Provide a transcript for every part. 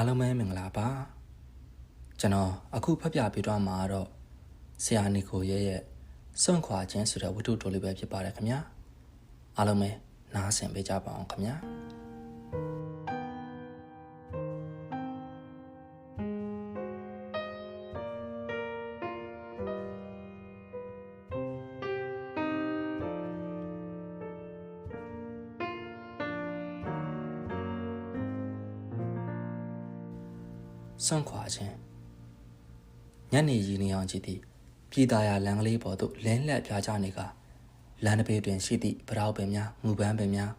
အားလုံးပဲမင်္ဂလာပါကျွန်တော်အခုဖတ်ပြပေးသွားမှာတော့ဆရာနီကိုရဲ့ရဲ့စွန့်ခွာခြင်းဆိုတဲ့ဝတ္ထုတိုလေးပဲဖြစ်ပါတယ်ခင်ဗျာအားလုံးပဲနားဆင်ပေးကြပါအောင်ခင်ဗျာ စွန့်ခွာခြင်းညနေရီနေအောင်ကြည့်သည်ပြည်သားရလမ်းကလေးပေါ်သို့လင်းလက်ပြားကြနေကလမ်းတစ်ပေတွင်ရှိသည့်ပရောက်ပင်များငူပန်းပင်များ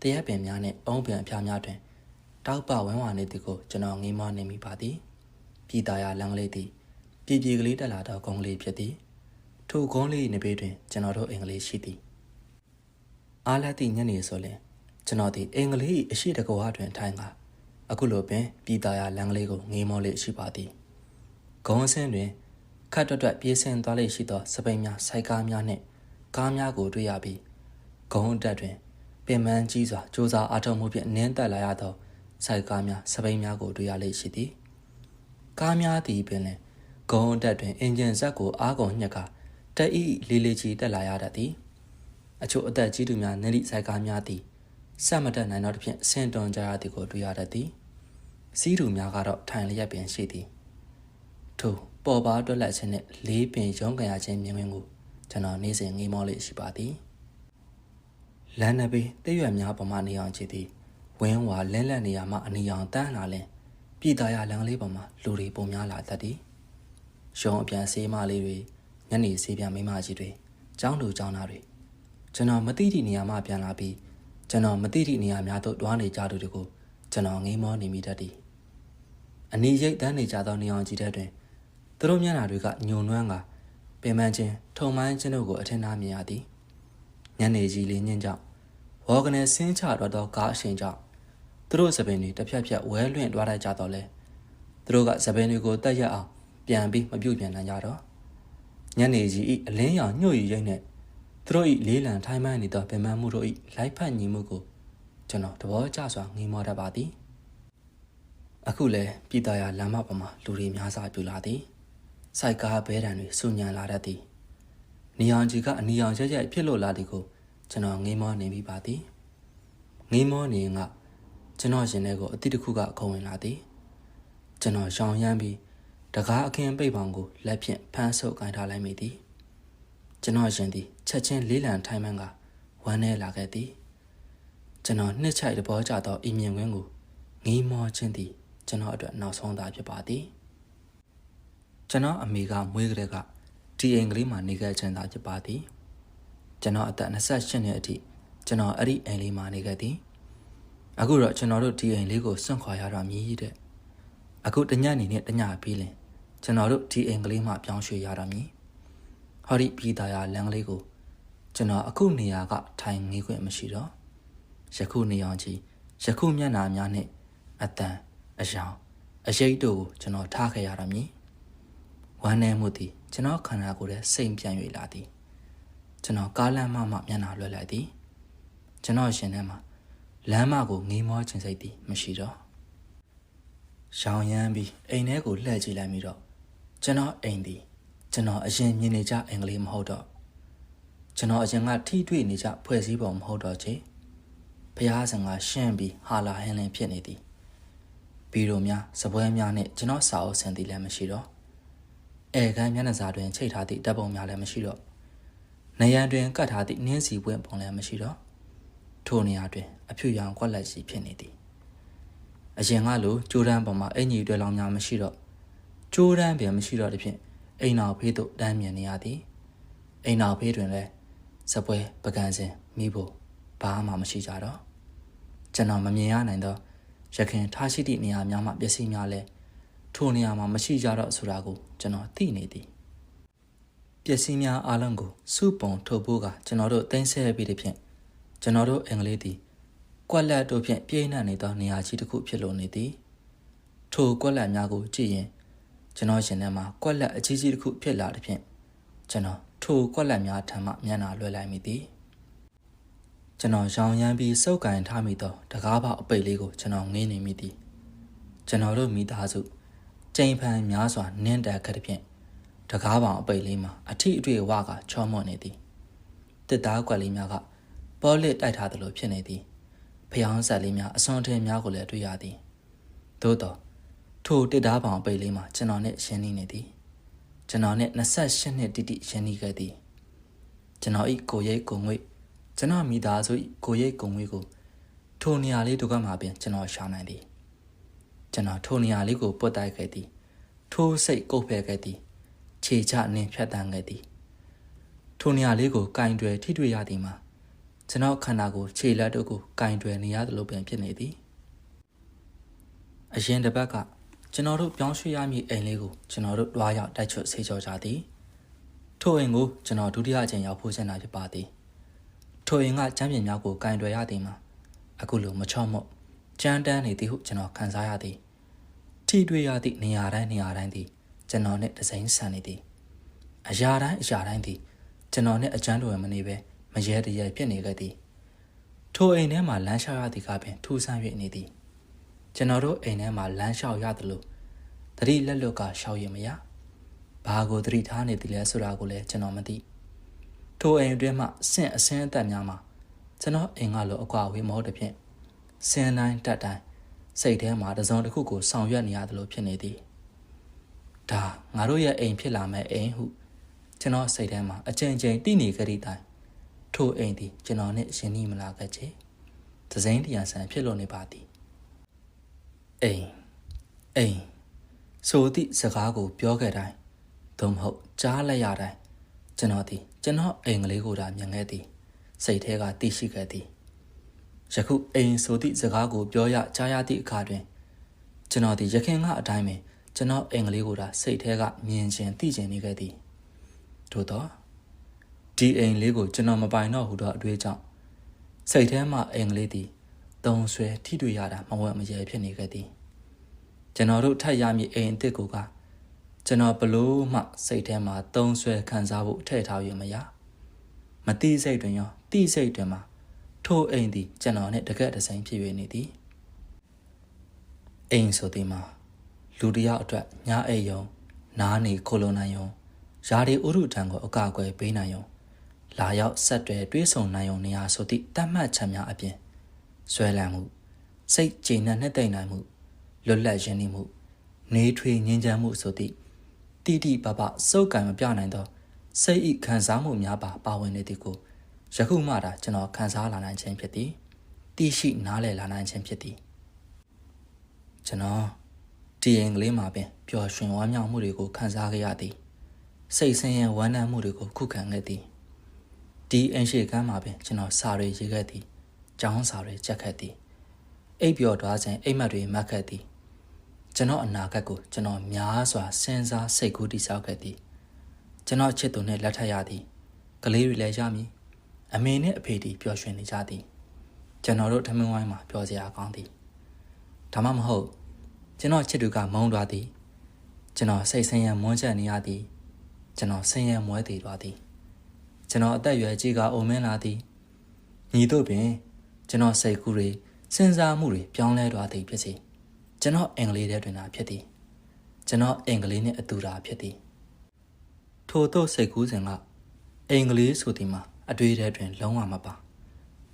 တရက်ပင်များနှင့်အုံးပင်အဖျားများတွင်တောက်ပဝန်းဝါနေသည်ကိုကျွန်တော်ငေးမောနေမိပါသည်ပြည်သားရလမ်းကလေးသည်ပြည်ပြည်ကလေးတက်လာသောကုန်းကလေးဖြစ်သည်ထိုကုန်းလေးနေပေတွင်ကျွန်တော်တို့အင်္ဂလိပ်ရှိသည်အားလက်သည့်ညနေဆိုလျှင်ကျွန်တော်သည်အင်္ဂလိပ်အရှိတကောတွင်ထိုင်ကာ အခုလိုပင်ပြည်သားရလမ်းကလေးကိုငေးမောလေးရှိပါသည်ဂုံးဆင်းတွင်ခတ်တွတ်တွတ်ပြေးဆင်းသွားလေရှိသောစပိန်များစိုက်ကားများနှင့်ကားများကိုတွေ့ရပြီးဂုံးတက်တွင်ပင်မန်းကြီးစွာစ조사အားထုတ်မှုဖြင့်နင်းသက်လာရသောစိုက်ကားများစပိန်များကိုတွေ့ရလေရှိသည်ကားများသည်ပင်လည်းဂုံးတက်တွင်အင်ဂျင်ဇက်ကိုအားကုန်ညှက်ကတက်ဤလေးလေးကြီးတက်လာရတတ်သည်အချို့အသက်ကြီးသူများနင်းသည့်စိုက်ကားများသည် စက်မတက်နိုင်တော့သဖြင့်ဆင်တွန်ကြရသည်ကိုတွေ့ရတတ်သည်စီးသူများကတော့ထိုင်လျက်ပင်ရှိသည်ထို့ပေါ်ပါတွက်လက်ခြင်းနဲ့လေးပင်ရုံးကန်ရခြင်းမြင်ကွင်းကိုကျွန်တော်နေ့စဉ်ငေးမောလေးရှိပါသည်လမ်းနဘေးတရွက်များပေါ်မှနေအောင်ကြည့်သည်ဝင်းဝါလဲလက်နေရမှအနီအောင်တန်းလာလင်ပြည်သားရလမ်းလေးပေါ်မှာလူတွေပုံများလာတတ်သည်ရုံးအပြန်ဆေးမလေးတွေညနေဆေးပြန်မိမကြီးတွေကျောင်းသူကျောင်းသားတွေကျွန်တော်မသိသည့်နေရာမှပြန်လာပြီး ကျွန်တော်မသိသည့်နေရာများသို့တွားနေကြသူတွေကိုကျွန်တော်ငေးမောနေမိတတ်သည်အနီးရိတ်တန်းနေကြသောနေအောင်ကြည့်တဲ့တွင်သူတို့မျက်နှာတွေကညုံနှွမ်းကပင်ပန်းခြင်းထုံမိုင်းခြင်းတို့ကိုအထင်သားမြင်ရသည်ညနေကြီးလေးညင်းကြောင့်ဝေါကနေဆင်းချတော့သောကားအရှင်ကြောင့်သူတို့စပင်တွေတစ်ဖြတ်ဖြတ်ဝဲလွင့်သွားတတ်ကြတော့လဲသူတို့ကစပင်တွေကိုတက်ရက်အောင်ပြန်ပြီးမပြုတ်ပြန်နိုင်ကြတော့ညနေကြီးဤအလင်းရောင်ညှို့ရရိတ်နဲ့ သူတို့ဤလေးလံထိုင်းမှန်းနေသောပင်ပန်းမှုတို့ဤလိုက်ဖက်ညီမှုကိုကျွန်တော်သဘောကျစွာငေးမောတတ်ပါသည်အခုလဲပြည်သားရလမ်းမပေါ်မှာလူတွေများစွာပြူလာသည်စိုက်ကားဘဲတံတွေစုညံလာတတ်သည်နေအောင်ကြီးကအနီအောင်ရက်ရက်ဖြစ်လို့လာသည်ကိုကျွန်တော်ငေးမောနေပြီပါသည်ငေးမောနေရင်ကကျွန်တော်ရှင်တဲ့ကိုအတိတခုကခုံဝင်လာသည်ကျွန်တော်ရှောင်ရမ်းပြီးတကားအခင်းပိတ်ပေါင်ကိုလက်ဖြင့်ဖမ်းဆုပ်ကိုင်ထားလိုက်မိသည်ကျွန်တော်ရှင်သည် ချက်ချင်းလေးလံထိုင်းမှန်းကဝမ်းနေလာခဲ့သည်ကျွန်တော်နှစ်ချိုက်တဘောကြသောအီမြင်ကွင်းကိုငေးမောခြင်းသည်ကျွန်တော်အတွက်နောက်ဆုံးသာဖြစ်ပါသည်ကျွန်တော်အမေကမွေးကလေးကဒီအိမ်ကလေးမှာနေခဲ့ချင်တာဖြစ်ပါသည်ကျွန်တော်အသက်28နှစ်အထိကျွန်တော်အဲ့ဒီအိမ်လေးမှာနေခဲ့သည်အခုတော့ကျွန်တော်တို့ဒီအိမ်လေးကိုစွန့်ခွာရတော့မြည်တဲ့အခုတညနေနဲ့တညပြီးလင်ကျွန်တော်တို့ဒီအိမ်ကလေးမှာပြောင်းရွှေ့ရတော့မြည်ဟောဒီပြည်သားရလမ်းကလေးကို ကျွန်တော်အခုနေရာကထိုင်ငေးခွင့်မရှိတော့ယခုနေအောင်ကြီးယခုမျက်နာများနဲ့အတန်အယောင်အရေးတို့ကိုကျွန်တော်ထားခဲ့ရတော့မြည်ဝမ်းနည်းမှုသည်ကျွန်တော်ခန္ဓာကိုယ်ထဲစိတ်ပြန်၍လာသည်ကျွန်တော်ကားလမ်းမမှမျက်နှာလွှဲလိုက်သည်ကျွန်တော်ရှင်ထဲမှာလမ်းမကိုငေးမောခြင်းစိတ်သည်မရှိတော့ရှောင်ရမ်းပြီးအိမ်ထဲကိုလှည့်ကြည့်လိုက်ပြီးတော့ကျွန်တော်အိမ်သည်ကျွန်တော်အရင်မြင်နေကြအင်္ဂလိပ်မဟုတ်တော့ ကျွန်တော်အရင်ကထိတွေ့နေကြဖွဲ့စည်းပုံမဟုတ်တော့ချေဖះဆံကရှင်းပြီးဟာလာဟင်းလင်းဖြစ်နေသည်ဘီရိုများစပွဲများနဲ့ကျွန်တော်စာအုပ်ဆင်သည်လည်းမရှိတော့အဲခန်းမျက်နှာစာတွင်ချိတ်ထားသည့်ဓာတ်ပုံများလည်းမရှိတော့နေရန်တွင်ကတ်ထားသည့်နင်းစီပွင့်ပုံလည်းမရှိတော့ထိုနေရာတွင်အဖြူရောင်ကွက်လက်ရှိဖြစ်နေသည်အရင်ကလိုကြိုးတန်းပေါ်မှာအင်ကြီးတွေလောင်များမရှိတော့ကြိုးတန်းပြန်မရှိတော့တဲ့ဖြင့်အိမ်နောက်ဖေးသို့တန်းမြင်နေရသည်အိမ်နောက်ဖေးတွင်လည်း စပွဲပကံစင်မိဖို့ဘာမှမရှိကြတော့ကျွန်တော်မမြင်ရနိုင်တော့ရခင်ထားရှိသည့်နေရာများမှပစ္စည်းများလည်းထိုနေရာမှာမရှိကြတော့ဆိုတာကိုကျွန်တော်သိနေသည်ပစ္စည်းများအားလုံးကိုစုပုံထုတ်ဖို့ကကျွန်တော်တို့တင်းဆဲပြီးတဲ့ဖြင့်ကျွန်တော်တို့အင်္ဂလိပ်သည်ကွက်လက်တို့ဖြင့်ပြည့်နှံ့နေသောနေရာကြီးတစ်ခုဖြစ်လို့နေသည်ထိုကွက်လက်များကိုကြည့်ရင်ကျွန်တော်ရှင်ထဲမှာကွက်လက်အကြီးကြီးတစ်ခုဖြစ်လာတဲ့ဖြင့်ကျွန်တော် ထိုကွက်လက်များထံမှမျက်နှာလွှဲလိုက်မိသည်ကျွန်တော်ရောင်ရမ်းပြီးစုပ်ကန်ထားမိသောတကားပေါအပိတ်လေးကိုကျွန်တော်ငင်းနေမိသည်ကျွန်တော်တို့မိသားစုကြိမ်ဖန်များစွာနင်းတက်ခတ်တဲ့ဖြင့်တကားပောင်အပိတ်လေးမှာအထီအတွေ့ဝကချောမော့နေသည်တစ်သားကွက်လေးများကပေါ်လစ်တိုက်ထားသလိုဖြစ်နေသည်ဖျောင်းဆက်လေးများအစွန်ထင်းများကိုလည်းတွေ့ရသည်သို့တော့ထိုတစ်သားပောင်အပိတ်လေးမှာကျွန်တော်နဲ့ရှင်းနေနေသည် ကျွန်တော်နဲ့28နှစ်တိတိရှင်းနေခဲ့သည်ကျွန်တော်ဤကိုရိတ်ကိုငွေကျွန်တော်မိသားစုဤကိုရိတ်ကိုငွေကိုထိုနေရာလေးတို့ကမှပင်ကျွန်တော်ရှာနိုင်သည်ကျွန်တော်ထိုနေရာလေးကိုပွတ်တိုက်ခဲ့သည် ထိုးစိတ်ကုတ်ဖဲခဲ့သည်ခြေချနင်းဖြတ်တန်းခဲ့သည်ထိုနေရာလေးကိုကင်တွယ်ထိတွေ့ရသည်မှာကျွန်တော်ခန္ဓာကိုယ်ခြေလက်တို့ကိုကင်တွယ်နေရသလိုပင်ဖြစ်နေသည်အရင်တစ်ပတ်က ကျွန်တော်တို့ပြောင်းရွှေ့ရမည့်အိမ်လေးကိုကျွန်တော်တို့တွားရောက်တိုက်ချွတ်ဆေးကြောကြသည်ထိုအိမ်ကိုကျွန်တော်ဒုတိယအကြိမ်ရောက်ဖို့ဆန္ဒဖြစ်ပါသည်ထိုအိမ်ကချမ်းပြင်များကိုကင်တွယ်ရသည်မှာအခုလိုမချော့မော့ကြမ်းတမ်းနေသည်ဟုကျွန်တော်ခံစားရသည်ထိတွေ့ရသည့်နေရာတိုင်းနေရာတိုင်းသည်ကျွန်တော်နဲ့တစိမ့်ဆန်နေသည်အရာတိုင်းအရာတိုင်းသည်ကျွန်တော်နဲ့အကျန်းတော်မနေပဲမရဲတရဲဖြစ်နေခဲ့သည်ထိုအိမ်ထဲမှာလမ်းလျှောက်ရသည်ကပင်ထူဆန်း၍နေသည် ကျွန်တော်တို့အိမ်ထဲမှာလမ်းလျှောက်ရသလိုတတိလက်လွတ်ကရှောက်ရမရဘာကိုတတိထားနေသည်လဲဆိုတာကိုလည်းကျွန်တော်မသိထိုအိမ်အတွင်းမှဆင့်အစင်းအသက်များမှာကျွန်တော်အိမ်ကလိုအကွာဝေးမဟုတ်တဲ့ဖြင့်စင်တိုင်းတက်တိုင်းစိတ်ထဲမှာတစုံတစ်ခုကိုဆောင်ရွက်နေရတယ်လို့ဖြစ်နေသည်ဒါငါတို့ရဲ့အိမ်ဖြစ်လာမဲ့အိမ်ဟုကျွန်တော်စိတ်ထဲမှာအကြိမ်ကြိမ်တည်နေကြတဲ့တိုင်ထိုအိမ်သည်ကျွန်တော်နဲ့ရှင်နီးမလာခဲ့ချေသစိမ်းတရားဆန်ဖြစ်လို့နေပါသည် အိမ်အိမ်ဆိုသည့်စကားကိုပြောခဲ့တိုင်းသို့မဟုတ်ကြားလိုက်ရတိုင်းကျွန်တော်သည်ကျွန်တော်အိမ်ကလေးကိုသာမြင်ခဲ့သည်စိတ်ထဲကသိရှိခဲ့သည်ယခုအိမ်ဆိုသည့်စကားကိုပြောရကြားရသည့်အခါတွင်ကျွန်တော်သည်ရခင်ကအတိုင်းပင်ကျွန်တော်အိမ်ကလေးကိုသာစိတ်ထဲကမြင်ခြင်းသိခြင်းနေခဲ့သည်ထို့သောဒီအိမ်လေးကိုကျွန်တော်မပိုင်တော့ဟုသောအတွေ့အကြောင့်စိတ်ထဲမှအိမ်ကလေးသည် တုံဆွဲထိတွေ့ရတာမဝတ်မရဲဖြစ်နေခဲ့သည်ကျွန်တော်တို့ထပ်ရမည့်အိမ်အစ်စ်ကိုကကျွန်တော်ဘလို့မှစိတ်ထဲမှာတုံဆွဲခံစားဖို့ထည့်ထားရမရမတိစိတ်တွင်ရောတိစိတ်တွင်မှာထိုအိမ်သည်ကျွန်တော်နှင့်တကက်တဆိုင်ဖြစ်၍နေသည်အိမ်ဆိုသည်မှာလူတယောက်အတွက်ညာအိမ်ယုံနားနေခိုလုံနိုင်ယုံယာဒီဥရုထံကိုအကာအကွယ်ပေးနိုင်ယုံလာရောက်ဆက်တွဲတွေးဆုံနိုင်ယုံနေရာဆိုသည့်တတ်မှတ်ချက်များအပြင် ဆွဲလန်းမှုစိတ်ကြည်နက်နှစ်သိမ့်နိုင်မှုလွတ်လပ်ရင်းနှီးမှု နေထွေငြင်းချမ်းမှုဆိုသည့်တိတိပပစုပ်ကံမပြနိုင်သောစိတ်ဤခံစားမှုများပါပါဝင်နေသည်ကိုယခုမှသာကျွန်တော်ခံစားလာနိုင်ခြင်းဖြစ်သည်သိရှိနားလည်လာနိုင်ခြင်းဖြစ်သည်ကျွန်တော်ဒီရင်ကလေးမှာပင်ပျော်ရွှင်ဝမ်းမြောက်မှုတွေကိုခံစားခဲ့ရသည်စိတ်ဆင်းရဲဝမ်းနည်းမှုတွေကိုခုခံခဲ့သည်ဒီအင်ရှိကမ်းမှာပင်ကျွန်တော်စာတွေရေးခဲ့သည် ကျောင်းစာတွေကြက်ခဲ့သည်အိပ်ပျော်သွားခြင်းအိမ်မက်တွေမှတ်ခဲ့သည်ကျွန်တော်အနာဂတ်ကိုကျွန်တော်များစွာစဉ်းစားစိတ်ကူးတိဆောက်ခဲ့သည်ကျွန်တော်ချစ်သူနဲ့လက်ထပ်ရသည်ကလေးတွေလည်းရမည်အမေနဲ့အဖေတီပျော်ရွှင်နေကြသည်ကျွန်တော်တို့ထမင်းဝိုင်းမှာပျော်စရာကောင်းသည်ဒါမှမဟုတ်ကျွန်တော်ချစ်သူကမုန်းသွားသည်ကျွန်တော်စိတ်ဆင်းရဲမွန်းချက်နေရသည်ကျွန်တော်ဆင်းရဲမွဲတည်သွားသည်ကျွန်တော်အသက်အရွယ်ကြီးကအုံမင်းလာသည်ညီတို့ပင် ကျွန်တော်စိတ်ကူးတွေစဉ်းစားမှုတွေပြောင်းလဲသွားသည်ဖြစ်စေကျွန်တော်အင်္ဂလိပ်ထဲတွင်သာဖြစ်သည်ကျွန်တော်အင်္ဂလိပ်နဲ့အတူတာဖြစ်သည်ထို့သောစိတ်ကူးစဉ်ကအင်္ဂလိပ်ဆိုသည်မှာအတွေ့အထဲတွင် လုံးဝမပါ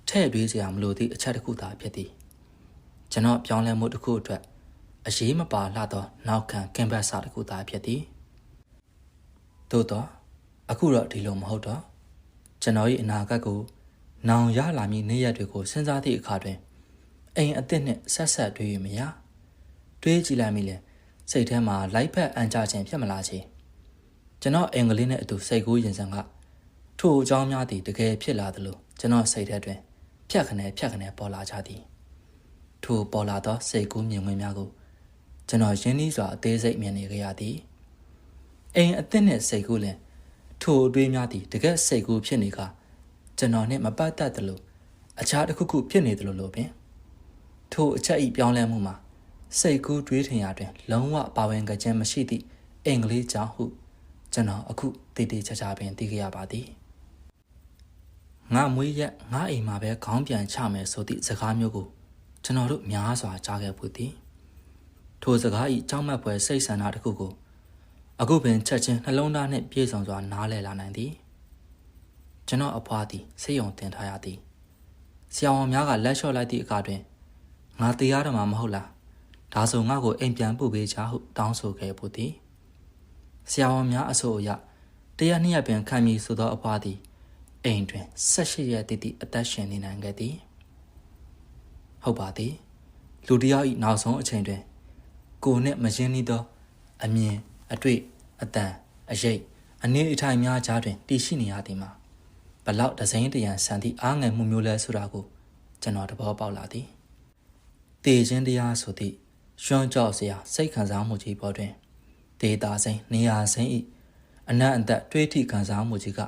ထဲ့တွေးစရာမလိုသည့်အချက်တစ်ခုသာဖြစ်သည်ကျွန်တော်ပြောင်းလဲမှုတစ်ခုအတွက်အရေးမပါလှသောနောက်ခံကင်ဘတ်စာတစ်ခုသာဖြစ်သည်သို့တော့အခုတော့ဒီလိုမဟုတ်တော့ကျွန်တော်၏အနာဂတ်ကို နောင်ရလာမည့်နေ့ရက်တွေကိုစဉ်းစားသည့်အခါတွင်အိမ်အသစ်နှင့်ဆက်ဆက်တွေးရမရတွေးကြည့်လိုက်မိလေစိတ်ထဲမှာလိုက်ဖက်အန်ကြခြင်းဖြစ်မလာချေကျွန်တော်အင်္ဂလိပ်နဲ့အတူစိတ်ကူးရင်ဆန်ကထိုအကြောင်းများသည်တကယ်ဖြစ်လာသလိုကျွန်တော်စိတ်ထဲတွင်ဖြတ်ခနဲဖြတ်ခနဲပေါ်လာကြသည်ထိုပေါ်လာသောစိတ်ကူးမြင်ကွင်းများကိုကျွန်တော်ရင်းနှီးစွာအသေးစိတ်မြင်နေကြရသည်အိမ်အသစ်နှင့်စိတ်ကူးလင်ထိုအတွေးများသည်တကယ်စိတ်ကူးဖြစ်နေက ကျွန်တော်နှင့်မပတ်သက်သလိုအခြားတစ်ခုခုဖြစ်နေသလိုလိုပင်ထိုအချက်ဤပြောင်းလဲမှုမှာစိတ်ကူးတွေးထင်ရာတွင် လုံးဝပါဝင်ကြခြင်းမရှိသည့်အင်္ဂလိပ်ကြောင့်ဟုကျွန်တော်အခုတည်တည်ချာချာပင်သိခဲ့ရပါသည်ငါမွေးရက်ငါအိမ်မှာပဲခေါင်းပြန်ချမယ်ဆိုသည့်စကားမျိုးကိုကျွန်တော်တို့များစွာကြားခဲ့ပူသည်ထိုစကားဤကြောက်မက်ဖွယ်စိတ်ဆန္ဒတစ်ခုကိုအခုပင်ချက်ချင်းနှလုံးသားနှင့်ပြည့်စုံစွာနားလည်လာနိုင်သည် ကျွန်တော်အဖွားသည်စိတ်ယုံတင်ထားရသည်ဆရာဝန်များကလက်လျှော့လိုက်သည့်အခါတွင်ငါတရားတော်မှာမဟုတ်လားဒါဆိုငါ့ကိုအိမ်ပြန်ပို့ပေးချဟုတောင်းဆိုခဲ့ဖို့သည်ဆရာဝန်များအဆိုအရတရားနှစ်ရက်ပင်ခံမည်ဆိုသောအဖွားသည်အိမ်တွင်18ရက်တည်တည်အသက်ရှင်နေနိုင်ခဲ့သည်ဟုတ်ပါသည်လူတစ်ယောက်၏နောက်ဆုံးအချိန်တွင်ကိုနှင့်မရင်းနှီးသောအမြင်အတွေ့အတန်အရေးအနေအထိုင်များကြားတွင်တည်ရှိနေရသည်မှာ ဘလောက်ဒဇိန်တရံဆန်သည့်အားငယ်မှုမျိုးလဲဆိုတာကိုကျွန်တော်သဘောပေါက်လာသည်တည်ခြင်းတရားဆိုသည့်ရွှန်းကြောက်စရာစိတ်ခံစားမှုကြီးပေါ်တွင်ဒေတာစိန်နေရာစိန်ဤအနတ်အသက်တွေးထိခံစားမှုကြီးက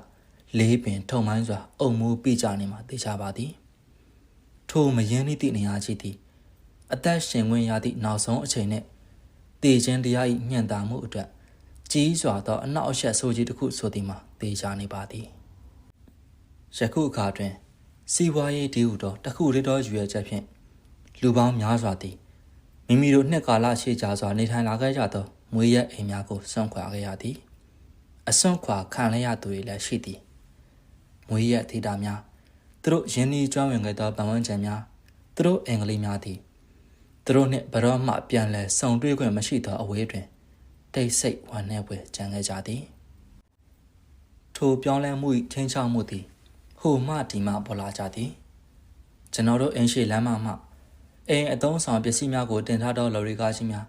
လေးပင်ထုံမိုင်းစွာအုံမူပြကြနေမှာသိချပါသည်ထိုမယင်းသည့်နေရာကြီးသည်အသက်ရှင်ဝင်ရသည့်နောက်ဆုံးအချိန်နှင့်တည်ခြင်းတရား၏ညှန့်တာမှုအတွက်ကြီးစွာသောအနောက်အရှက်ဆိုးကြီးတစ်ခုဆိုသည်မှာသိချနေပါသည် ယခုအခါတွင် စီဝါရေးဒီဟုသောတခုလေးသောရွယ်ချက်ဖြင့်လူပေါင်းများစွာသည်မိမိတို့နှစ်ကာလရှေ့ကြာစွာနေထိုင်လာခဲ့ကြသောမွေးရက်အိမ်များကိုစွန့်ခွာခဲ့ရသည်အစွန့်ခွာခံရရသူတွေလည်းရှိသည်မွေးရက်ဒေတာများသူတို့ရင်းနှီးကျွမ်းဝင်ခဲ့သောပတ်ဝန်းကျင်များသူတို့အင်္ဂလိပ်များသည်သူတို့နှင့်ဘရော့မှပြန်လည်ဆုံတွေ့ခွင့်မရှိသောအဝေးတွင်တိတ်ဆိတ်ဝမ်းနည်းပွဲကြံခဲ့ကြသည်ထိုပြောင်းလဲမှု၏ချင်းချောက်မှုသည် ဟိုမှဒီမှပေါ်လာကြသည်ကျွန်တော်တို့အင်းရှိလမ်းမမှအိမ်အသုံးဆောင်ပစ္စည်းများကိုတင်ထားသောလော်ရီကားကြီးများ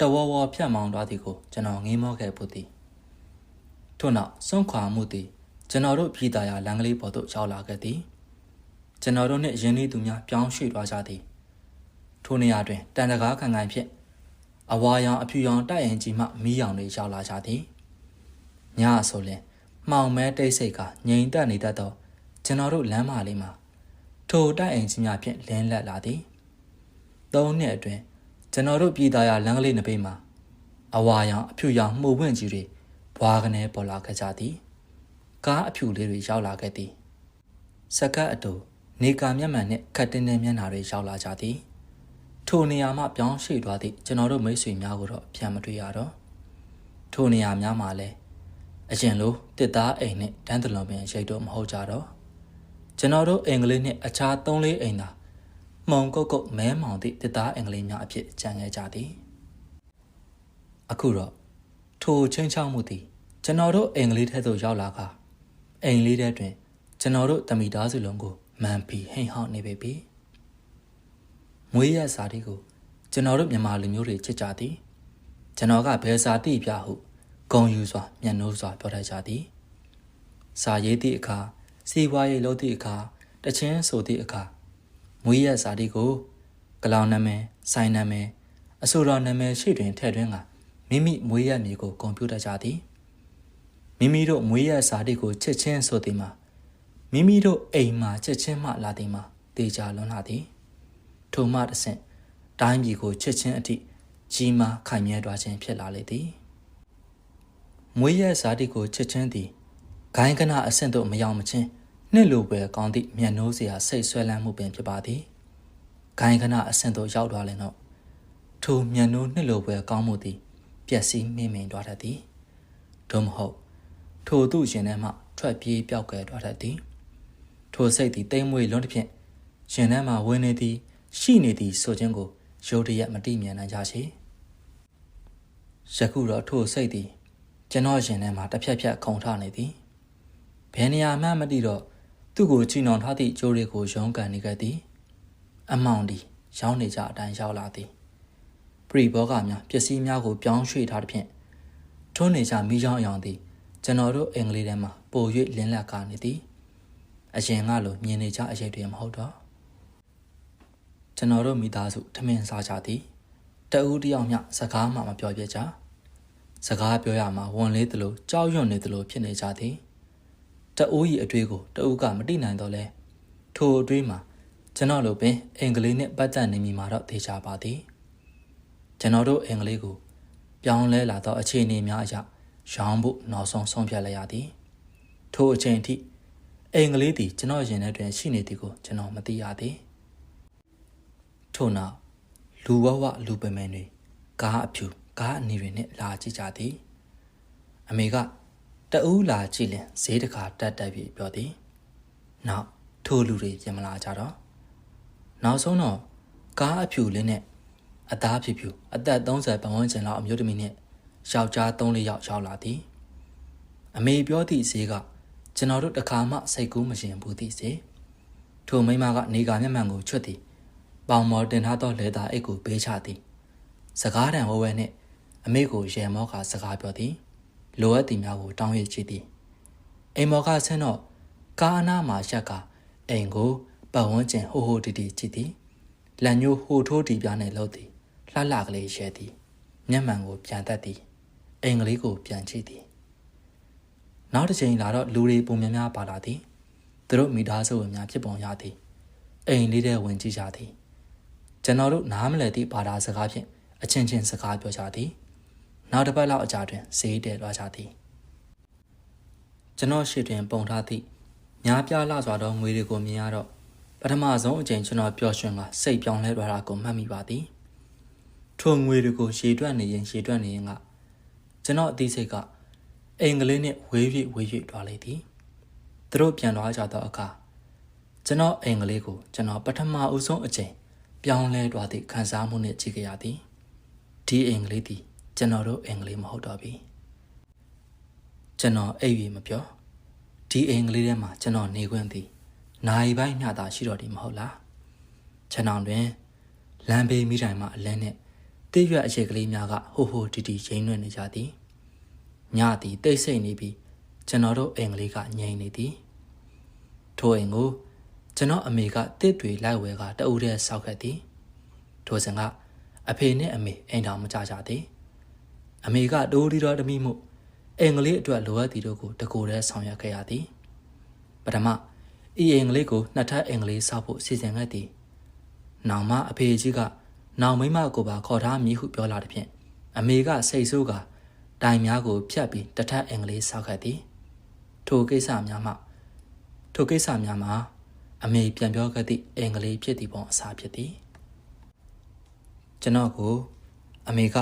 တဝဝဖြတ်မောင်းသွားသည်ကိုကျွန်တော်ငေးမောခဲ့ဖို့သည်ထို့နောက်စွန့်ခွာမှုသည်ကျွန်တော်တို့ပြည်သားရလမ်းကလေးပေါ်သို့ရောက်လာခဲ့သည်ကျွန်တော်တို့နှင့်ရင်းနှီးသူများပြောင်းရွှေ့သွားကြသည်ထိုနေရာတွင်တန်တကားခံခံဖြင့်အဝါရောင်အဖြူရောင်တိုက်ရင်ကြီးမှမီးရောင်တွေရောက်လာကြသည်ညဆိုလင်မှောင်မဲတိတ်ဆိတ်ကငြိမ်သက်နေတတ်သော ကျွန်တော်တို့လမ်းမလေးမှာထိုတိုက်ရင်ကြီးများဖြင့်လင်းလက်လာသည်သုံးနှစ်အတွင်းကျွန်တော်တို့ပြည်သားရလမ်းကလေးနှစ်ပိမှာအဝါရောင်အဖြူရောင်မှုပွင့်ကြီးတွေဘွားကနေပေါ်လာခဲ့ကြသည်ကားအဖြူလေးတွေရောက်လာခဲ့သည်စကတ်အတူနေကာမျက်မှန်နှင့်ခတ်တင်းတဲ့မျက်နှာတွေရောက်လာကြသည်ထိုနေရာမှပြောင်းရွှေ့သွားသည့်ကျွန်တော်တို့မိတ်ဆွေများကိုတော့ပြန်မတွေ့ရတော့ထိုနေရာများမှာလည်းအရင်လိုတစ်သားအိမ်နဲ့တန်းတလုံးပင်ရိတ်တော့မဟုတ်ကြတော့ ကျွန်တော်တို့အင်္ဂလိပ်နဲ့အခြားသုံးလေးအိမ်သာမှုံကုတ်ကုတ်မဲမောင်သည့်တစ်သားအင်္ဂလိပ်များအဖြစ်ကြံခဲ့ကြသည်အခုတော့ထိုချင်းချောက်မှုသည်ကျွန်တော်တို့အင်္ဂလိပ်ထဲသို့ရောက်လာကအိမ်လေးထဲတွင်ကျွန်တော်တို့တမိသားစုလုံးကိုမန်ပီဟိန်ဟောင်းနေပေပြီမွေးရစာတီကိုကျွန်တော်တို့မြန်မာလူမျိုးတွေချစ်ကြသည်ကျွန်တော်ကဘယ်စာတိပြဟုဂုံယူစွာမျက်နှိုးစွာပြောတတ်ကြသည်စာရေးသည့်အခါ စီပွားရေးလုပ်သည့်အခါတချင်းဆိုသည့်အခါမွေးရစာတီကိုကလောင်နာမည်ဆိုင်နာမည်အဆိုတော်နာမည်ရှိတွင်ထည့်သွင်းကမိမိမွေးရမြေကိုကွန်ပျူတာကြသည်မိမိတို့မွေးရစာတီကိုချစ်ချင်းဆိုသည်မှာမိမိတို့အိမ်မှာချစ်ချင်းမှလာသည်မှာတေချာလွန်လာသည်ထိုမှတဆင့်တိုင်းပြည်ကိုချစ်ချင်းအထိကြီးမားခိုင်မြဲသွားခြင်းဖြစ်လာလေသည်မွေးရဇာတိကိုချစ်ချင်းသည် ဂိုင်းကနအဆင့်သို့မရောက်မချင်းနှစ်လိုပဲကောင်းသည့်မျက်နှိုးစရာစိတ်ဆွဲလန်းမှုပင်ဖြစ်ပါသည်ဂိုင်းကနအဆင့်သို့ရောက်သွားလင်တော့ထိုမျက်နှိုးနှစ်လိုပဲကောင်းမှုသည်ပျက်စီးမိမိန်သွားတတ်သည်သို့မဟုတ်ထိုသူရှင်ထဲမှထွက်ပြေးပြောက်ကွယ်သွားတတ်သည်ထိုစိတ်သည်တိမ်မွေလွန်းတစ်ဖြင့်ရှင်ထဲမှဝင်နေသည်ရှိနေသည်ဆိုခြင်းကိုရုတ်တရက်မတိမြင်နိုင်ကြချေယခုတော့ထိုစိတ်သည်ကျွန်တော်ရှင်ထဲမှာတစ်ဖြက်ဖြက်ခုန်ထနေသည် ဘယ်နေရာမှမသိတော့သူ့ကိုချီနှောင်ထားသည့်ကြိုးတွေကိုရုံးကန်နေခဲ့သည်အမောင်ဒီရောင်းနေကြအတိုင်းရောက်လာသည်ပရိဘောဂများပစ္စည်းများကိုပြောင်းရွှေ့ထားသဖြင့်ထွန်းနေကြမိချောင်းအယောင်သည်ကျွန်တော်တို့အင်္ဂလိပ်ထဲမှာပို၍လင်းလက်ကာနေသည်အရင်ကလိုမြင်နေကြအရေးတွေမဟုတ်တော့ကျွန်တော်တို့မိသားစုထမင်းစားကြသည်တအူးတယောက်မျှစကားမှမပြောပြကြစကားပြောရမှာဝန်လေးသလိုကြောက်ရွံ့နေသလိုဖြစ်နေကြသည် တအူးဤအတွေ့ကိုတအူးကမတိနိုင်တော့လဲထိုအတွေ့မှာကျွန်တော်တို့ပင်အင်္ဂလိပ်နဲ့ပတ်သက်နေမိမှာတော့သိချပါသည်ကျွန်တော်တို့အင်္ဂလိပ်ကိုပြောင်းလဲလာသောအခြေအနေများအရရောင်းဖို့နောက်ဆုံးဆုံးဖြတ်လိုက်ရသည်ထိုအချိန်အထိအင်္ဂလိပ်သည်ကျွန်တော်ရင်ထဲတွင်ရှိနေသည်ကိုကျွန်တော်မသိရသည်ထို့နောက်လူဝဝလူပမန်တွေကားအဖြူကားအနီတွေနဲ့လာကြည့်ကြသည်အမေက တအူးလာကြည့်လင်ဈေးတခါတက်တက်ပြီးပြောသည်နောက်ထိုလူတွေပြန်မလာကြတော့နောက်ဆုံးတော့ကားအဖြူလေးနဲ့အသားဖြူဖြူအသက်30ပတ်ဝန်းကျင်လောက်အမျိုးသမီးနဲ့ယောက်ျား3-4ယောက်ရောက်လာသည်အမေပြောသည့်ဈေးကကျွန်တော်တို့တခါမှစိတ်ကူးမရှင်ဘူးသည့်ဈေးထိုမိမကနေကာမျက်မှန်ကိုချွတ်သည်ပေါင်မော်တင်ထားသောလေသာအိတ်ကိုပေးချသည် စကားတန်ဝဲဝဲနှင့်အမေကိုရေမောကစကားပြောသည် လိုအပ်သည်များကိုတောင်းရချသည်အိမ်မောကဆင်းတော့ကားအနားမှာရက်ကအိမ်ကိုပတ်ဝန်းကျင်ဟိုဟိုတီတီကြည့်သည်လန်ညိုဟိုထိုးတီပြားနဲ့လှုပ်သည်လှလှကလေးရဲသည်မျက်မှန်ကိုပြန်တတ်သည်အိမ်ကလေးကိုပြန်ကြည့်သည်နောက်တစ်ချိန်လာတော့လူတွေပုံများများပါလာသည်သူတို့မိသားစုဝင်များဖြစ်ပုံရသည်အိမ်လေးထဲဝင်ကြည့်ကြသည်ကျွန်တော်တို့နားမလည်သည့်ဘာသာစကားဖြင့်အချင်းချင်းစကားပြောကြသည် နောက်တစ်ပတ်လောက်အကြာတွင်ဈေးတဲသွားကြသည်ကျွန်တော်ရှေ့တွင်ပုံထားသည့်များပြားလှစွာသောငွေတွေကိုမြင်ရတော့ပထမဆုံးအကြိမ်ကျွန်တော်ပျော်ရွှင်ကစိတ်ပြောင်းလဲသွားတာကိုမှတ်မိပါသည်ထိုငွေတွေကိုရေတွက်နေရင်ရေတွက်နေရင်ကကျွန်တော်အသိစိတ်ကအင်္ဂလိပ်နဲ့ဝေး၍ဝေး၍တွားလိုက်သည်သူတို့ပြန်သွားကြသောအခါကျွန်တော်အင်္ဂလိပ်ကိုကျွန်တော်ပထမအဦးဆုံးအကြိမ်ပြောင်းလဲသွားသည့်ခံစားမှုနဲ့ကြည့်ကြရသည်ဒီအင်္ဂလိပ်သည် ကျွန်တော်တို့အင်္ဂလိပ်မဟုတ်တော့ပြီကျွန်တော်အိပ်၍မပြောဒီအင်္ဂလိပ်ထဲမှာကျွန်တော်နေခွင့်သည်နိုင်ပိုင်းမျှသာရှိတော်ဒီမဟုတ်လားခြံအောင်တွင်လမ်းဘေးမိတိုင်မှအလန်းနဲ့တိရွက်အချက်ကလေးများကဟိုဟိုတီတီရင်းနှွှဲနေကြသည်ညသည်တိတ်ဆိတ်နေပြီးကျွန်တော်တို့အင်္ဂလိပ်ကငြိမ်နေသည်ထိုအိမ်ကိုကျွန်တော်အမေကတစ်တွေလိုက်ဝဲကတအူးတည်းဆောက်ခဲ့သည်ထိုစဉ်ကအဖေနဲ့အမေအိမ်တော်မကြကြသည် အမေကတိုးဒီတော်တမိမှုအင်္ဂလိပ်အတွက်လိုအပ်သည်တို့ကိုတကိုယ်တည်းဆောင်ရွက်ခဲ့ရသည်ပထမဤအင်္ဂလိပ်ကိုနှစ်ထပ်အင်္ဂလိပ်ဆောက်ဖို့စီစဉ်ခဲ့သည်နောင်မှအဖေကြီးကနောင်မိမကိုပါခေါ်ထားမည်ဟုပြောလာသည်ဖြင့်အမေကစိတ်ဆိုးကတိုင်များကိုဖြတ်ပြီးတထပ်အင်္ဂလိပ်ဆောက်ခဲ့သည်ထိုကိစ္စများမှထိုကိစ္စများမှာအမေပြန်ပြောခဲ့သည့်အင်္ဂလိပ်ဖြစ်သည့်ပုံအစားဖြစ်သည်ကျွန်တော်ကိုအမေက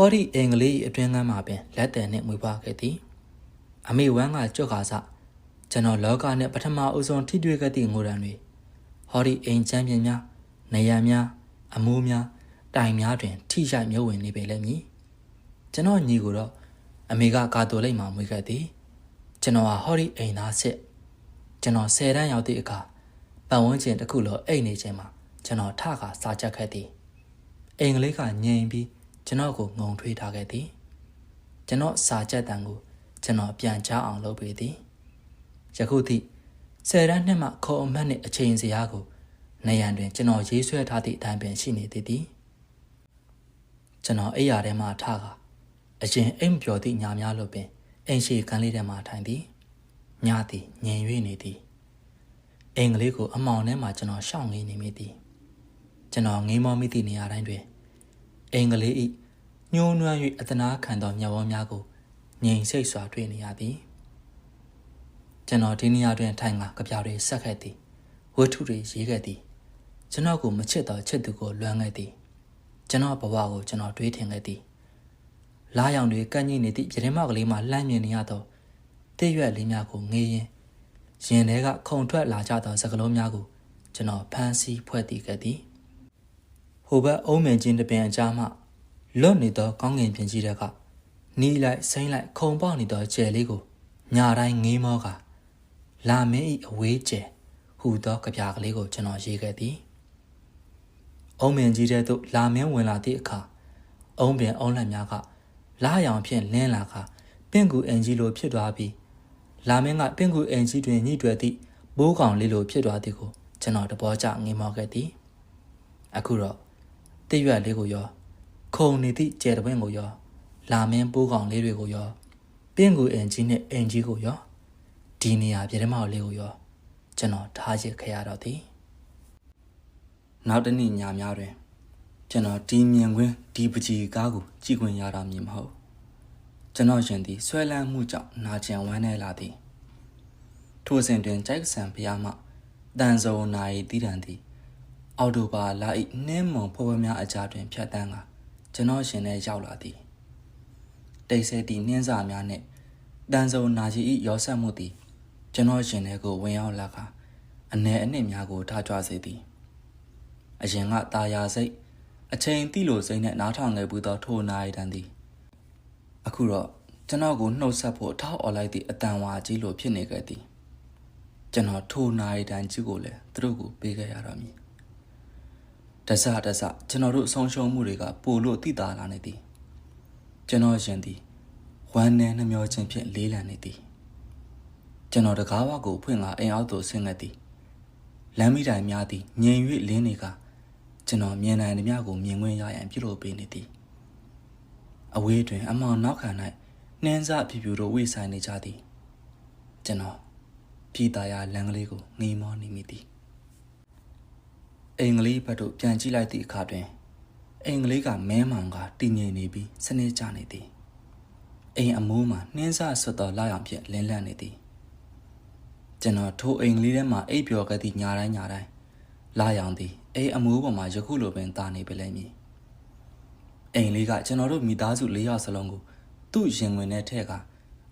ဟောဒီအင်္ဂလိပ်အတွင်းကမ်းမှာပင်လက်တယ်နှင့်မွေးဖွားခဲ့သည်အမေဝမ်းကကြွက်ခါစကျွန်တော်လောကနှင့်ပထမအဦးဆုံးထိတွေ့ခဲ့သည့်ငိုရံတွေဟောဒီအိမ်ချမ်းပြင်များနေရံများအမိုးများတိုင်များတွင် ထိရှိုက်မြုပ်ဝင်နေပေလိမ့်မည်ကျွန်တော်ညီကိုတော့အမေကကာတိုလိတ်မှာမွေးခဲ့သည်ကျွန်တော်ဟာဟောဒီအိမ်သားစစ်ကျွန်တော်10တန်းရောက်သည့်အခါပတ်ဝန်းကျင်တစ်ခုလောအိတ်နေခြင်းမှာကျွန်တော်ထခါစာချက်ခဲ့သည်အင်္ဂလိပ်ကငြိမ်ပြီး ကျွန်တော်ကိုငုံထွေးထားခဲ့သည်ကျွန်တော်စာချက်တန်ကိုကျွန်တော်ပြန်ချအောင်လုပ်ပေးသည်ယခုထိဆယ်တန်းနှစ်မှခေါ်အမှတ်နှင့်အချိန်စရာကိုနေရန်တွင် ကျွန်တော်ရေးဆွဲထားသည့်အတိုင်းပင်ရှိနေသေးသည်ကျွန်တော်အိယာထဲမှထခါအရင်အိမ်ပျော်သည့်ညာများလို့ပင်အိမ်ရှိကန်းလေးထဲမှထိုင်သည်ညသည်ငြိမ်၍နေသည်အင်္ဂလိပ်ကိုအမောင်ထဲမှာကျွန်တော်ရှောင်ငေးနေမိသည်ကျွန်တော်ငေးမောမိသည့်နေရာတိုင်းတွင် အင်္ဂလိပ်၏ညှိုးနွမ်း၍အတနာခံသောမျက်ဝန်းများကိုငြိမ်စိတ်စွာတွေ့နေရသည်ကျွန်တော်ဒီနေရာတွင်ထိုင်ကကြပြားတွေဆက်ခဲ့သည်ဝတ္ထုတွေရေးခဲ့သည်ကျွန်တော်ကိုမချစ်သောချစ်သူကိုလွမ်းခဲ့သည်ကျွန်တော်ဘဝကိုကျွန်တော်တွေးထင်ခဲ့သည်လားရောင်တွေကန့်ညိနေသည့်ပြတင်းမကလေးမှလှမ်းမြင်နေရသောတည့်ရွက်လေးများကိုငေးရင်းရင်ထဲကခုံထွက်လာကြသောစကလုံးများကိုကျွန်တော်ဖမ်းဆီးဖွဲ့တည်ခဲ့သည် ဟိုဘက်အုံးမင်ချင်းတပင်အကြားမှလွတ်နေသောကောင်းကင်ပြင်ကြီးတွေကနီးလိုက်စိမ့်လိုက်ခုံပေါက်နေသောကျယ်လေးကိုညာတိုင်းငေးမောကလာမင်းဤအဝေးကျယ်ဟူသောကြပြားကလေးကိုကျွန်တော်ရေးခဲ့သည်အုံးမင်ကြီးတဲ့သို့လာမင်းဝင်လာသည့်အခါအုံးပင်အုံးလက်များကလာရောင်ဖြင့်လင်းလာကပင့်ကူအင်ကြီးလိုဖြစ်သွားပြီးလာမင်းကပင့်ကူအင်ကြီးတွင်ညှိတွယ်သည့်ဘိုးကောင်လေးလိုဖြစ်သွားသည်ကိုကျွန်တော်တဘောကျငေးမောခဲ့သည်အခုတော့ တည့်ရွက်လေးကိုရော ခုံနေသည့်ကျဲတပွင့်ကိုရောလာမင်းပိုးကောင်လေးတွေကိုရောပင့်ကူအင်ကြီးနဲ့အင်ကြီးကိုရောဒီနေရာပြည်ထမောက်လေးကိုရောကျွန်တော်ထားရခဲ့ရတော့သည်နောက်တနေ့ညများတွင် ကျွန်တော်ဒီမြင်ကွင်းဒီပကြီးကားကိုကြည့်ခွင့်ရတာမြင်မဟုတ်ကျွန်တော်ရှင်သည်ဆွဲလန်းမှုကြောင့်နာကျင်ဝမ်းနေလာသည်ထိုစဉ်တွင်ကြိုက်ဆန်ဖျားမှတန်စုံနာရီတည်တံသည် အော်တိုဘာလာဤနှင်းမုံဖော်ဖော်များအကြတွင်ဖြတ်တန်းက ကျွန်တော်ရှင်နဲ့ရောက်လာသည်တိတ်ဆဲသည့်နှင်းစာများနှင့်တန်စုံနာကြီး၏ရောဆက်မှုသည်ကျွန်တော်ရှင်ထဲကိုဝင်ရောက်လာကာအ ਨੇ အနှစ်များကိုထားကြွစေသည်အရင်ကตาယာစိတ်အချိန်တိလိုစိတ်နဲ့နားထောင်ခဲ့ဘူးသောထိုနာရီတန်သည်အခုတော့ကျွန်တော်ကိုနှုတ်ဆက်ဖို့ထောက်អော်လိုက်သည့်အတန်ဝါကြီးလိုဖြစ်နေခဲ့သည်ကျွန်တော်ထိုနာရီတန်ကြီးကိုလည်းသူတို့ကိုပေးခဲ့ရတော့မည် တစတစကျွန်တော်တို့အဆုံးရှုံးမှုတွေကပိုလို့တိတာလာနေသည်ကျွန်တော်ရှင်သည်ဝမ်းနဲ့နှမျောခြင်းဖြင့်လေးလံနေသည်ကျွန်တော်တကားဝကိုဖွင့်လာအိမ်အောက်သို့ဆင်းခဲ့သည်လမ်းမိတိုင်များသည်ငြိမ်၍လင်းနေကကျွန်တော်မြင်နိုင်သမျှကိုမြင်ခွင့်ရရန်ပြုလုပ်ပေးနေသည်အဝေးတွင် အမောင်နောက်ခံ၌နှင်းစဖြူဖြူတို့ဝိဆိုင်နေကြသည်ကျွန်တော်ပြည်သားရလမ်းကလေးကိုငေးမောနေမိသည် အင်္ဂလိပ်ဘက်သို့ပြန်ကြည့်လိုက်သည့်အခါတွင်အင်္ဂလိပ်ကမဲမှောင်ကတည်ငြိမ်နေပြီးစနစ်ကျနေသည်အိမ်အမိုးမှာနှင်းစဆွတ်တော်လာအောင်ဖြင့်လင်းလန့်နေသည်ကျွန်တော်ထိုအိမ်ကလေးထဲမှာအိပ်ပျော်ခဲ့သည့်ညတိုင်းညတိုင်းလာရောင်သည်အိမ်အမိုးပေါ်မှာယခုလိုပင်တာနေပလဲမည်အိမ်လေးကကျွန်တော်တို့မိသားစု၄ယောက်စလုံးကိုသူ့ရင်ဝင်နဲ့ထဲက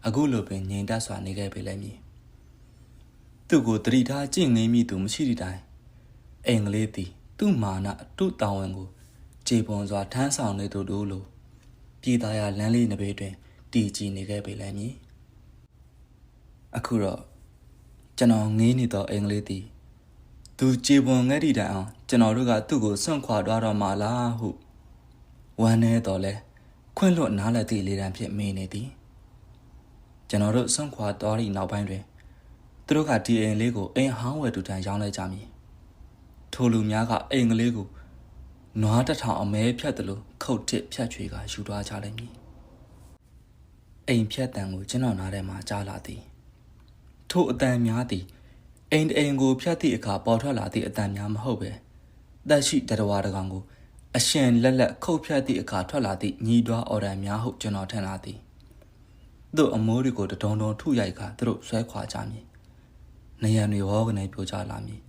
အခုလိုပင်ငြိမ်သက်စွာနေခဲ့ပလဲမည်သူ့ကိုတတိထားကြင့်ငိမ့်မိသူမရှိသည့်တိုင် အိမ်ကလေးသည် သူ့မာနသူ့တောင်းဝန်ကိုခြေပွန်စွာထမ်းဆောင်နေသူတို့လိုပြည်သားရလမ်းလေးနဘေးတွင်တည်ကြည်နေခဲ့ပေလဲမည်အခုတော့ကျွန်တော်ငေးနေသောအိမ်ကလေးသည်သူခြေပွန်ငဲ့တီတိုင်အောင်ကျွန်တော်တို့ကသူ့ကိုစွန့်ခွာသွားတော့မှလားဟုဝမ်းနေတော့လဲခွင့်လွတ်နားလက်သည့်လေတံဖြင့်မေးနေသည်ကျွန်တော်တို့စွန့်ခွာသွားသည့်နောက်ပိုင်းတွင်သူတို့ကဒီအိမ်လေးကိုအိမ်ဟောင်းဝယ်တူတန်ရောင်းလိုက်ကြမည် ထိုလူများကအိမ်ကလေးကိုနွားတထောင်အမဲဖြတ်တယ်လို့ခုတ်တစ်ဖြတ်ချွေကယူသွားကြလိမ့်မည်အိမ်ဖြတ်တန်ကိုကျွန်တော်နားထဲမှာကြားလာသည်ထို့အတန်များသည်အိမ်အိမ်ကိုဖြတ်သည့်အခါပေါ်ထွက်လာသည့်အတန်များမဟုတ်ပဲတက်ရှိတရဝါတကောင်ကိုအရှင်လက်လက်ခုတ်ဖြတ်သည့်အခါထွက်လာသည့်ညီးတွားအော်ဒန်များဟုကျွန်တော်ထင်လာသည်သူ့အမိုးတွေကိုတဒုံဒုံထုရိုက်ကသူတို့ဆွဲခွာကြမည်နေရံတွေဟောကနေပြိုကျလာမည်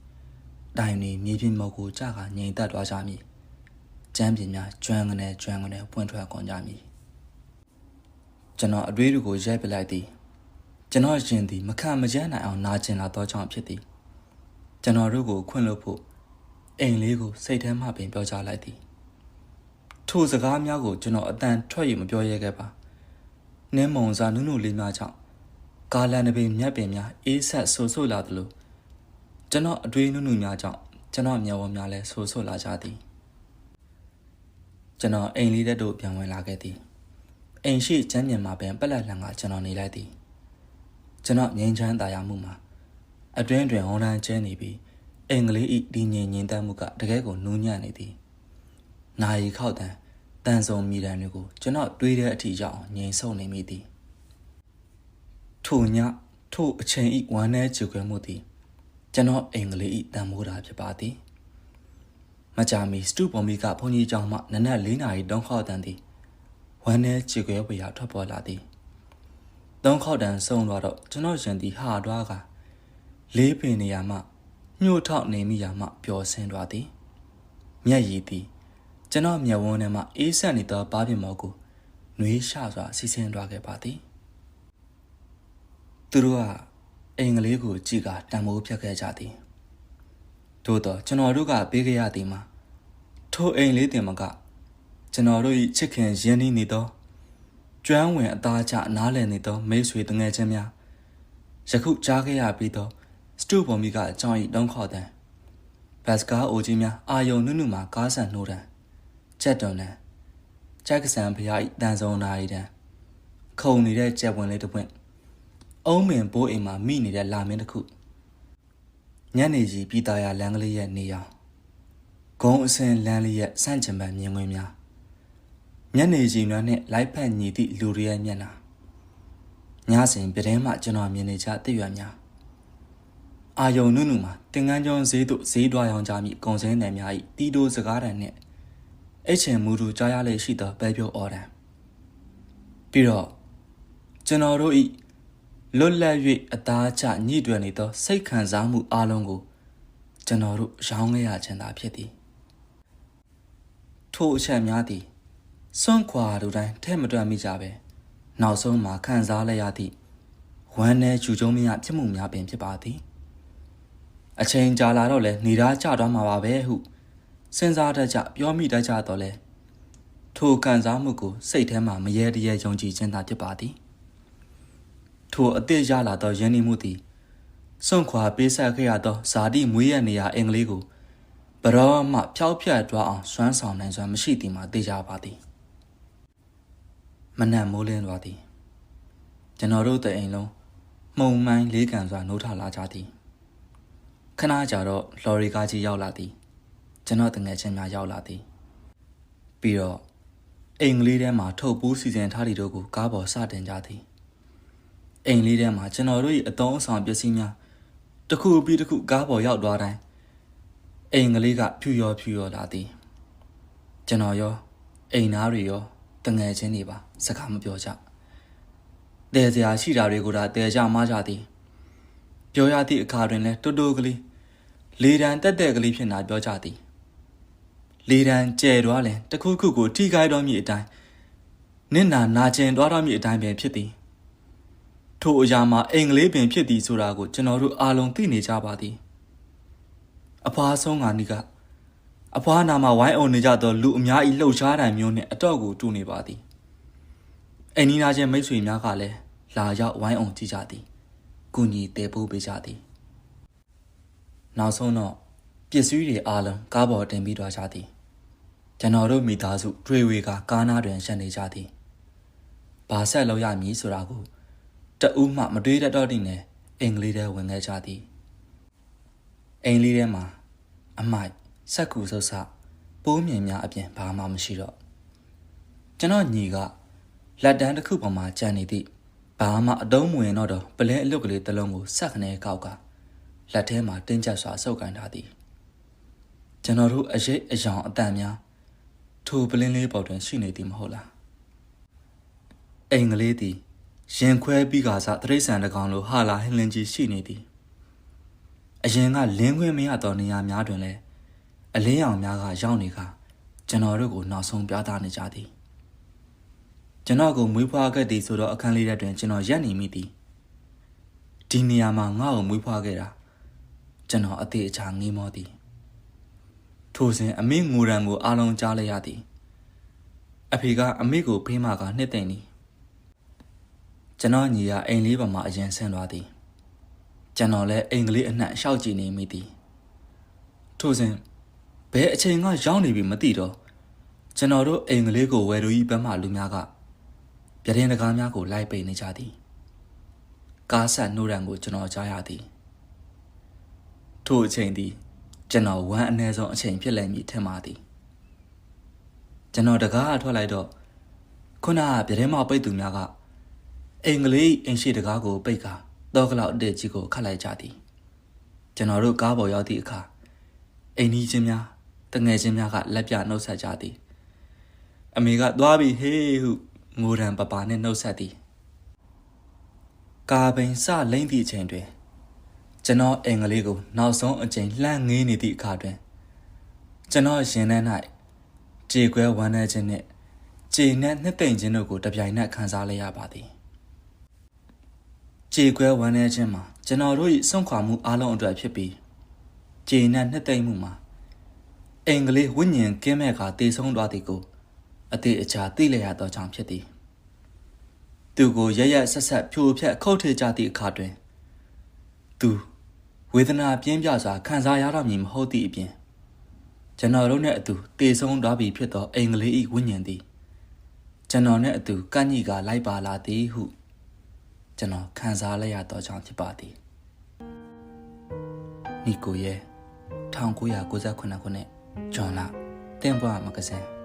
တိုင်တွေမြေပြင်မောက်ကိုကြကငြိမ်သက်သွားကြမည်ကျမ်းပြင်များကျွမ်းကနေကျွမ်းကနေပွင့်ထွက်ကုန်ကြမည်ကျွန်တော်အတွေးတွေကိုရိုက်ပလိုက်သည်ကျွန်တော်ရှင်သည်မခံမကြမ်းနိုင်အောင်နာကျင်လာသောကြောင့်ဖြစ်သည်ကျွန်တော်တို့ကိုခွင့်လို့ဖို့အိမ်လေးကိုစိတ်ထဲမှပင်ပြောကြားလိုက်သည်ထိုစကားများကိုကျွန်တော်အတန်ထွက်ရမပြောရဲခဲ့ပါနင်းမုံစားနုနုလေးများကြောင့်ကာလန်တပင်မြက်ပင်များအေးဆက်ဆိုးဆိုးလာသလို ကျွန်တော်အတွေးနုနုများကြောင့်ကျွန်တော်မျက်ဝန်းများလည်းဆိုးဆိုးလာကြသည်ကျွန်တော်အိမ်လေးတဲ့တို့ပြန်ဝင်လာခဲ့သည်အိမ်ရှိချမ်းမြေမှာပင်ပက်လက်လန်ကကျွန်တော်နေလိုက်သည်ကျွန်တော်ငြိမ်းချမ်းသာယာမှုမှာအတွင်းတွင်ဝန်ထမ်းကျင်းနေပြီးအင်္ဂလိပ်ဤဒီငြိမ်ငြိမ်သက်မှုကတကယ်ကိုနူးညံ့နေသည်နာရီခောက်တန်တန်စုံမိတန်တွေကိုကျွန်တော်တွေးတဲ့အထီရောက်ငြိမ်ဆုပ်နေမိသည်ထိုညထိုအချိန်ဤဝမ်းနည်းကြွယ်ခွဲမှုသည် ကျွန်တော်အင်္ဂလိပ်ဤတန်မိုးတာဖြစ်ပါသည်မကြာမီစတူပေါ်မီကဘုန်းကြီးကျောင်းမှနနက်၄နာရီတုံးခေါက်တန်သည်ဝမ်းနည်းကြွယ်ခွဲပွေရာထွက်ပေါ်လာသည်တုံးခေါက်တန်ဆုံးသွားတော့ကျွန်တော်ရင်သည်ဟာတွားကလေးပင်နေရာမှညှို့ထောက်နေမိရာမှပျော်ဆင်းသွားသည်မျက်ရည်သည်ကျွန်တော်မျက်ဝန်းထဲမှအေးဆက်နေသောပါးပြင်မော်ကိုနှွေးရှစွာစီးဆင်းသွားခဲ့ပါသည်သူတို့က အိမ်ကလေးကိုကြည့်ကတံမိုးဖြတ်ခဲ့ကြသည်သို့တော့ကျွန်တော်တို့ကပေးခဲ့ရသည်မှာထိုအိမ်လေးတင်မကကျွန်တော်တို့၏ချစ်ခင်ရင်းနှီးနေသောကျွမ်းဝင်အသားကျနားလည်နေသောမိတ်ဆွေတငယ်ချင်းများယခုကြားခဲ့ရပြီးသောစတူပေါ်မီကအကြောင်း၏တုံးခေါ်တဲ့ဘတ်စကားအိုကြီးများအာယုံနုနုမှာကားဆန်နှိုးတယ်ချက်တုံနဲ့ဂျက်ကဆန်ဖျားဤတန်စုံနာရီတန်ခုံနေတဲ့ကြက်ဝင်လေးတစ်ပွင့် အုံးမင်ဘိုးအိမ်မှာမိနေတဲ့လာမင်းတစ်ခုညနေကြီးပြည်သားရလမ်းကလေးရဲ့နေရောင်ဂုံအစင်လမ်းလေးရဲ့စန့်ကျင်ဘက်မြင်ကွင်းများညနေကြီးနွမ်းနဲ့လိုက်ဖက်ညီသည့်လူတွေရဲ့မျက်နှာညစဉ်ပြတင်းမှကျွန်တော်မြင်နေကြတည့်ရွယ်များအာယုံနုနုမှာတင်ငန်းကျောင်းဈေးသို့ဈေးတွားရောင်းကြမိကုံစင်းနယ်များ၏တီတိုစကားတန်နှင့်အချင်မူတူကြားရလေရှိသောပဲပြုတ်အော်တံပြီးတော့ကျွန်တော်တို့ဤ လွတ်လပ်၍အသားချညှိတွယ်နေသော စိတ်ခံစားမှုအလုံးကိုကျွန်တော်တို့ရောင်းခဲ့ရခြင်းသာဖြစ်သည်ထိုအချက်များသည်စွန့်ခွာလူတိုင်းထဲ့မတွက်မိကြပဲနောက်ဆုံးမှာခံစားလိုက်ရသည့်ဝမ်းနဲ့ဂျူကျုံမရဖြစ်မှုများပင်ဖြစ်ပါသည်အချိန်ကြာလာတော့လဲနေသားကြသွားမှာပါပဲဟုစဉ်းစားတတ်ကြပြောမိတတ်ကြတော့လဲထိုခံစားမှုကိုစိတ်ထဲမှာမရေတရေယုံကြည်ခြင်းသာဖြစ်ပါသည် ထိုအသေးရလာသောယဉ်နေမှုသည်စွန့်ခွာပေးဆက်ခဲ့ရသောဇာတိမွေးရနေရာအင်္ဂလိပ်ကိုဘရောမှဖျောက်ဖျက်သွားအောင်စွမ်းဆောင်နိုင်စွမ်းမရှိသည်မှာသိကြပါသည်မနက်မိုးလင်းသွားသည်ကျွန်တော်တို့တအိမ်လုံးမှုံမှိုင်းလေးကန်စွာနိုးထလာကြသည်ခဏကြာတော့လော်ရီကားကြီးရောက်လာသည်ကျွန်တော်တငယ်ချင်းများရောက်လာသည်ပြီးတော့အိမ်ကလေးထဲမှာထုတ်ပူးစီစဉ်ထားသည့်တို့ကိုကားပေါ်စတင်ကြသည် အိမ်လေးထဲမှာကျွန်တော်တို့၏အတုံးအဆောင်ပစ္စည်းများတစ်ခုပြီးတစ်ခုကားပေါ်ရောက်သွားတိုင်းအိမ်ကလေးကဖြူရောဖြူရောလာသည်ကျွန်တော်ရောအိမ်သားတွေရောတငယ်ချင်းတွေပါစကားမပြောကြတဲစရာရှိတာတွေကိုဒါတဲကြမကြသည်ပြောရသည့်အခါတွင်လည်းတိုးတိုးကလေးလေတံတက်တဲ့ကလေးဖြစ်နာပြောကြသည် လေတံကျဲသွားလင်တခုခုကိုထိခိုက်တော်မူအတိုင်းနင့်နာနာကျင်သွားတော်မူအတိုင်းပဲဖြစ်သည် ထိုအရာမှာအင်္ဂလိပ်ပင်ဖြစ်သည်ဆိုတာကိုကျွန်တော်တို့အားလုံးသိနေကြပါသည်အဖွားဆုံးကနီကအဖွားနာမှာဝိုင်းအောင်နေကြသောလူအများကြီးလှုပ်ရှားတိုင်မျိုးနှင့်အတော့ကိုတူနေပါသည်အနီးနားချင်းမိတ်ဆွေများကလည်းလာရောက်ဝိုင်းအောင်ကြည့်ကြသည်ကုညီတဲပိုးပေးကြသည်နောက်ဆုံးတော့ပစ္စည်းတွေအားလုံးကားပေါ်တင်ပြီးသွားကြသည်ကျွန်တော်တို့မိသားစုတွေဝေကကားနားတွင်ရှက်နေကြသည်ဘာဆက်လုပ်ရမည်ဆိုတာကို တအူးမှမတွေးတတ်တော့တဲ့နဲ့အင်္ဂလိပ်ထဲဝင်ခဲ့ကြသည်အိမ်လေးထဲမှာအမိုက်စက်ကူဆုပ်ဆပိုးမြင်များအပြင်ဘာမှမရှိတော့ကျွန်တော်ညီကလက်တန်းတစ်ခုပေါ်မှာကြံနေသည့်ဘာမှအတုံးမဝင်တော့တော့ပလဲအလုတ်ကလေးတစ်လုံးကိုစက်ခနဲကောက်ကလက်ထဲမှာတင်းကျပ်စွာဆုပ်ကန်ထားသည်ကျွန်တော်တို့အရေးအယောင်အတန်များထိုပလင်းလေးပေါ်တွင်ရှိနေသည်မဟုတ်လားအိမ်ကလေးသည် ရင်ခွဲပြီးကစားတရိษံတကောင်လိုဟာလာဟင်းလင်းကြီးရှိနေသည်အရင်ကလင်းခွင်းမရသောနေရာများတွင်လည်းအလင်းရောင်များကရောက်နေကကျွန်တော်တို့ကိုနောက်ဆုံးပြသနေကြသည်ကျွန်တော်ကိုမွေးဖွားခဲ့သည်ဆိုတော့အခန်းလေးတွင်ကျွန်တော်ရက်နေမိသည်ဒီနေရာမှာငါ့ကိုမွေးဖွားခဲ့တာကျွန်တော်အသေးအချာငေးမောသည်ထိုစဉ်အမေငိုရံကိုအားလုံးကြားလိုက်ရသည်အဖေကအမေကိုဖေးမကနှစ်သိမ့်သည် ကျွန်တော်ညီကအိမ်လေးပေါ်မှာအရင်ဆင်းသွားသည်ကျွန်တော်လည်းအိမ်ကလေးအနှံ့ရှောက်ကြည့်နေမိသည်ထိုစဉ်ဘယ်အချိန်ကရောက်နေပြီမသိတော့ကျွန်တော်တို့အိမ်ကလေးကိုဝယ်လူကြီးဘက်မှလူများကပြတဲ့တကားများကိုလိုက်ပိတ်နေကြသည်ကားဆက်နှိုးရံကိုကျွန်တော်ကြားရသည်ထိုအချိန်သည်ကျွန်တော်ဝမ်းအနည်းဆုံးအချိန်ဖြစ်လိမ့်မည်ထင်ပါသည်ကျွန်တော်တကားထွက်လိုက်တော့ခုနကပြတဲ့မပိတ်သူများက အင်္ဂလိပ်အင်ရှိတကားကိုပိတ်ကာတော့ကလောက်အတက်ကြီးကိုခတ်လိုက်ကြသည်ကျွန်တော်တို့ကားပေါ်ရောက်သည့်အခါအိမ်ကြီးချင်းများတငယ်ချင်းများကလက်ပြနှုတ်ဆက်ကြသည်အမေကသွားပြီဟေးဟုငိုရံပပနဲ့နှုတ်ဆက်သည်ကာပင်စလိမ့်သည့်အချိန်တွင်ကျွန်တော်အင်္ဂလိပ်ကိုနောက်ဆုံးအချိန်လှမ်းငေးနေသည့်အခါတွင်ကျွန်တော်ရင်ထဲ၌ကြေခွဲဝမ်းနည်းခြင်းနှင့်ကြေနဲ့နှစ်သိမ့်ခြင်းတို့ကိုတပြိုင်နက်ခံစားလိုက်ရပါသည် ကြေခွဲဝမ်းနည်းခြင်းမှာကျွန်တော်တို့၏စွန့်ခွာမှုအလုံးအတွက်ဖြစ်ပြီးကြေနဲ့နှစ်သိမ့်မှုမှာအင်္ဂလိပ်ဝိညာဉ်ကင်းမဲ့ကတည်ဆုံးသွားသည်ကိုအသေးအချာသိလျက်သောကြောင့်ဖြစ်သည်သူကိုရရဆက်ဆက်ဖြိုဖျက်ခုတ်ထေကြသည့်အခါတွင်သူဝေဒနာပြင်းပြစွာခံစားရတော့မည်မဟုတ်သည့်အပြင်ကျွန်တော်တို့နှင့်အတူတည်ဆုံးသွားပြီဖြစ်သောအင်္ဂလိပ်၏ဝိညာဉ်သည်ကျွန်တော်နှင့်အတူကန့်ညိကလိုက်ပါလာသည်ဟု ကျွန်တော်ခံစားလိုက်ရသောကြောင့်ဖြစ်ပါသည်နီကိုရဲ့1998ခုနှစ်ဂျွန်လတင်ပွားမဂဇင်း